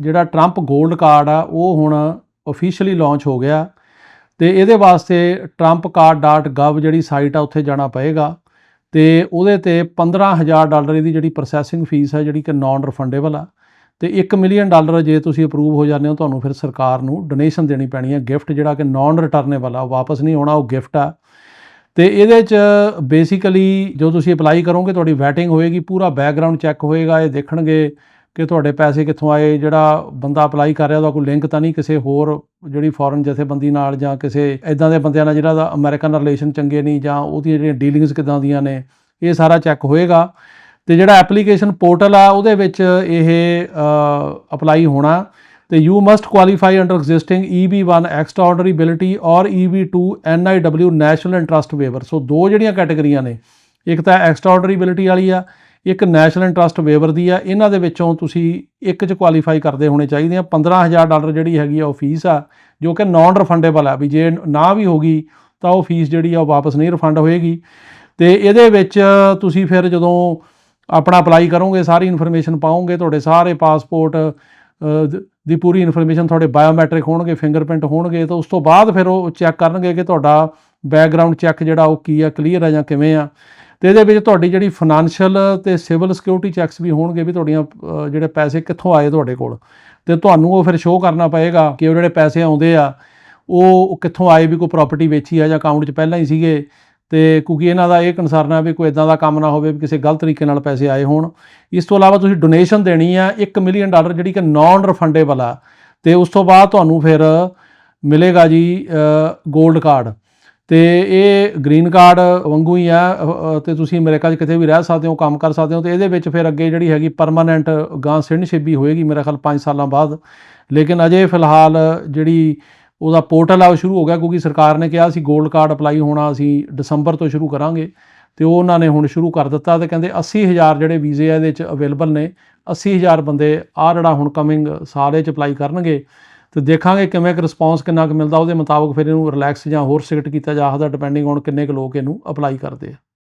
ਜਿਹੜਾ ਟਰੰਪ 골ਡ ਕਾਰਡ ਆ, ਉਹ ਹੁਣ ਅਫੀਸ਼ੀਅਲੀ ਲਾਂਚ ਹੋ ਗਿਆ। ਤੇ ਇਹਦੇ ਵਾਸਤੇ trumpcard.gov ਜਿਹੜੀ ਸਾਈਟ ਆ, ਉੱਥੇ ਜਾਣਾ ਪਏਗਾ। ਤੇ ਉਹਦੇ ਤੇ 15000 ਡਾਲਰ ਇਹਦੀ ਜਿਹੜੀ ਪ੍ਰੋਸੈਸਿੰਗ ਫੀਸ ਹੈ ਜਿਹੜੀ ਕਿ ਨਾਨ ਰਿਫੰਡੇਬਲ ਆ। ਤੇ 1 ਮਿਲੀਅਨ ਡਾਲਰ ਜੇ ਤੁਸੀਂ ਅਪਰੂਵ ਹੋ ਜਾਂਦੇ ਹੋ, ਤੁਹਾਨੂੰ ਫਿਰ ਸਰਕਾਰ ਨੂੰ ਡੋਨੇਸ਼ਨ ਦੇਣੀ ਪੈਣੀ ਹੈ ਗਿਫਟ ਜਿਹੜਾ ਕਿ ਨਾਨ ਰਿਟਰਨੇਬਲ ਆ ਵਾਪਸ ਨਹੀਂ ਹੋਣਾ, ਉਹ ਗਿਫਟ ਆ। ਤੇ ਇਹਦੇ ਚ ਬੇਸਿਕਲੀ ਜੋ ਤੁਸੀਂ ਅਪਲਾਈ ਕਰੋਗੇ, ਤੁਹਾਡੀ ਵੈਟਿੰਗ ਹੋਏਗੀ, ਪੂਰਾ ਬੈਕਗ੍ਰਾਉਂਡ ਚੈੱਕ ਹੋਏਗਾ, ਇਹ ਦੇਖਣਗੇ। ਕਿ ਤੁਹਾਡੇ ਪੈਸੇ ਕਿੱਥੋਂ ਆਏ, ਜਿਹੜਾ ਬੰਦਾ ਅਪਲਾਈ ਕਰ ਰਿਹਾ ਉਹਦਾ ਕੋਈ ਲਿੰਕ ਤਾਂ ਨਹੀਂ ਕਿਸੇ ਹੋਰ ਜਿਹੜੀ ਫੋਰਨ ਜਥੇਬੰਦੀ ਨਾਲ ਜਾਂ ਕਿਸੇ ਇਦਾਂ ਦੇ ਬੰਦਿਆਂ ਨਾਲ ਜਿਹੜਾ ਦਾ ਅਮਰੀਕਨ ਰਿਲੇਸ਼ਨ ਚੰਗੇ ਨਹੀਂ ਜਾਂ ਉਹਦੀਆਂ ਜਿਹੜੀਆਂ ਡੀਲਿੰਗਸ ਕਿਦਾਂ ਦੀਆਂ ਨੇ, ਇਹ ਸਾਰਾ ਚੈੱਕ ਹੋਏਗਾ। ਤੇ ਜਿਹੜਾ ਐਪਲੀਕੇਸ਼ਨ ਪੋਰਟਲ ਆ, ਉਹਦੇ ਵਿੱਚ ਇਹ ਅਪਲਾਈ ਹੋਣਾ। ਤੇ you must qualify under existing EB1 extraordinary ability or EB2 NIW national interest waiver so ਦੋ ਜਿਹੜੀਆਂ ਕੈਟਾਗਰੀਆਂ ਨੇ, ਇੱਕ ਤਾਂ ਐਕਸਟਰਾਆਰਡਨਰੀ ਬਿਲਿਟੀ ਵਾਲੀ ਆ ਇੱਕ ਨੈਸ਼ਨਲ ਇੰਟਰਸਟ ਵੇਵਰ ਦੀ ਆ, ਇਹਨਾਂ ਦੇ ਵਿੱਚੋਂ ਤੁਸੀਂ ਇੱਕ ਚ ਕੁਆਲੀਫਾਈ ਕਰਦੇ ਹੋਣੇ ਚਾਹੀਦੇ ਆ। 15000 ਡਾਲਰ ਜਿਹੜੀ ਹੈਗੀ ਆ, ਉਹ ਫੀਸ ਆ, ਜੋ ਕਿ ਨਾਨ ਰਿਫੰਡੇਬਲ ਆ ਵੀ ਜੇ ਨਾ ਵੀ ਹੋਗੀ ਤਾਂ ਉਹ ਫੀਸ ਜਿਹੜੀ ਆ, ਉਹ ਵਾਪਸ ਨਹੀਂ ਰਿਫੰਡ ਹੋਏਗੀ। ਤੇ ਇਹਦੇ ਵਿੱਚ ਤੁਸੀਂ ਫਿਰ ਜਦੋਂ ਆਪਣਾ ਅਪਲਾਈ ਕਰੋਗੇ, ਸਾਰੀ ਇਨਫੋਰਮੇਸ਼ਨ ਪਾਓਗੇ, ਤੁਹਾਡੇ ਸਾਰੇ ਪਾਸਪੋਰਟ ਦੀ ਪੂਰੀ ਇਨਫੋਰਮੇਸ਼ਨ ਤੁਹਾਡੇ ਬਾਇਓਮੈਟ੍ਰਿਕ ਹੋਣਗੇ ਫਿੰਗਰਪ੍ਰਿੰਟ ਹੋਣਗੇ, ਤਾਂ ਉਸ ਤੋਂ ਬਾਅਦ ਫਿਰ ਉਹ ਚੈੱਕ ਕਰਨਗੇ ਕਿ ਤੁਹਾਡਾ ਬੈਕਗ੍ਰਾਉਂਡ ਚੈੱਕ ਜਿਹੜਾ ਉਹ ਕੀ ਆ ਕਲੀਅਰ ਆ ਜਾਂ ਕਿਵੇਂ ਆ। ਤੇ ਇਹਦੇ ਵਿੱਚ ਤੁਹਾਡੀ ਜਿਹੜੀ ਫਾਈਨੈਂਸ਼ੀਅਲ ਤੇ ਸਿਵਲ ਸਿਕਿਉਰਿਟੀ ਚੈੱਕਸ ਵੀ ਹੋਣਗੇ ਵੀ ਤੁਹਾਡੀਆਂ ਜਿਹੜੇ ਪੈਸੇ ਕਿੱਥੋਂ ਆਏ ਤੁਹਾਡੇ ਕੋਲ। ਤੇ ਤੁਹਾਨੂੰ ਉਹ ਫਿਰ ਸ਼ੋਅ ਕਰਨਾ ਪਏਗਾ ਕਿ ਉਹ ਜਿਹੜੇ ਪੈਸੇ ਆਉਂਦੇ ਆ, ਉਹ ਕਿੱਥੋਂ ਆਏ ਵੀ ਕੋਈ ਪ੍ਰਾਪਰਟੀ ਵੇਚੀ ਆ ਜਾਂ ਅਕਾਊਂਟ 'ਚ ਪਹਿਲਾਂ ਹੀ ਸੀਗੇ। ਤੇ ਕਿਉਂਕਿ ਇਹਨਾਂ ਦਾ ਇਹ ਕੰਸਰਨ ਹੈ ਵੀ ਕੋਈ ਇਦਾਂ ਦਾ ਕੰਮ ਨਾ ਹੋਵੇ ਵੀ ਕਿਸੇ ਗਲਤ ਤਰੀਕੇ ਨਾਲ ਪੈਸੇ ਆਏ ਹੋਣ। ਇਸ ਤੋਂ ਇਲਾਵਾ ਤੁਸੀਂ ਡੋਨੇਸ਼ਨ ਦੇਣੀ ਆ 1 ਮਿਲੀਅਨ ਡਾਲਰ ਜਿਹੜੀ ਕਿ ਨਾਨ ਰਿਫੰਡੇਬਲ ਆ। ਤੇ ਉਸ ਤੋਂ ਬਾਅਦ ਤੁਹਾਨੂੰ ਫਿਰ ਮਿਲੇਗਾ ਜੀ 골ਡ ਕਾਰਡ ਤੇ ਇਹ ਗ੍ਰੀਨ ਕਾਰਡ ਵਾਂਗੂ ਹੀ ਆ ਅ, ਤੇ ਤੁਸੀਂ ਅਮਰੀਕਾ 'ਚ ਕਿਤੇ ਵੀ ਰਹਿ ਸਕਦੇ ਹੋ ਕੰਮ ਕਰ ਸਕਦੇ ਹੋ ਤੇ ਇਹਦੇ ਵਿੱਚ ਫਿਰ ਅੱਗੇ ਜਿਹੜੀ ਹੈਗੀ ਪਰਮਾਨੈਂਟ ਗਾਂ ਸਿਟੀਜ਼ਨਸ਼ਿਪ ਵੀ ਹੋਏਗੀ ਮੇਰੇ ਖਿਆਲ 5 ਸਾਲਾਂ ਬਾਅਦ। ਲੇਕਿਨ ਅਜੇ ਫਿਲਹਾਲ ਜਿਹੜੀ ਉਹਦਾ ਪੋਰਟਲ ਆ ਉਹ ਸ਼ੁਰੂ ਹੋ ਗਿਆ ਕਿਉਂਕਿ ਸਰਕਾਰ ਨੇ ਕਿਹਾ ਸੀ 골ਡ ਕਾਰਡ ਅਪਲਾਈ ਹੋਣਾ ਅਸੀਂ ਦਸੰਬਰ ਤੋਂ ਸ਼ੁਰੂ ਕਰਾਂਗੇ ਤੇ ਉਹ ਉਹਨਾਂ ਨੇ ਹੁਣ ਸ਼ੁਰੂ ਕਰ ਦਿੱਤਾ ਤੇ ਕਹਿੰਦੇ 80000 ਜਿਹੜੇ ਵੀਜ਼ੇ ਆ ਇਹਦੇ ਵਿੱਚ ਅਵੇਲੇਬਲ ਨੇ 80000 ਬੰਦੇ ਆ ਜਿਹੜਾ ਹੁਣ ਕਮਿੰਗ ਸਾਲ ਇਹ ਚ ਅਪਲਾਈ ਕਰਨਗੇ। ਤੇ ਦੇਖਾਂਗੇ ਕਿਵੇਂ ਕਿ ਰਿਸਪੌਂਸ ਕਿੰਨਾ ਕੁ ਮਿਲਦਾ, ਉਹਦੇ ਮੁਤਾਬਕ ਫਿਰ ਇਹਨੂੰ ਰਿਲੈਕਸ ਜਾਂ ਹੋਰ ਸਿਗਟ ਕੀਤਾ ਜਾ ਸਕਦਾ ਡਿਪੈਂਡਿੰਗ ਔਨ ਕਿੰਨੇ ਕੁ ਲੋਕ ਇਹਨੂੰ ਅਪਲਾਈ ਕਰਦੇ ਆ।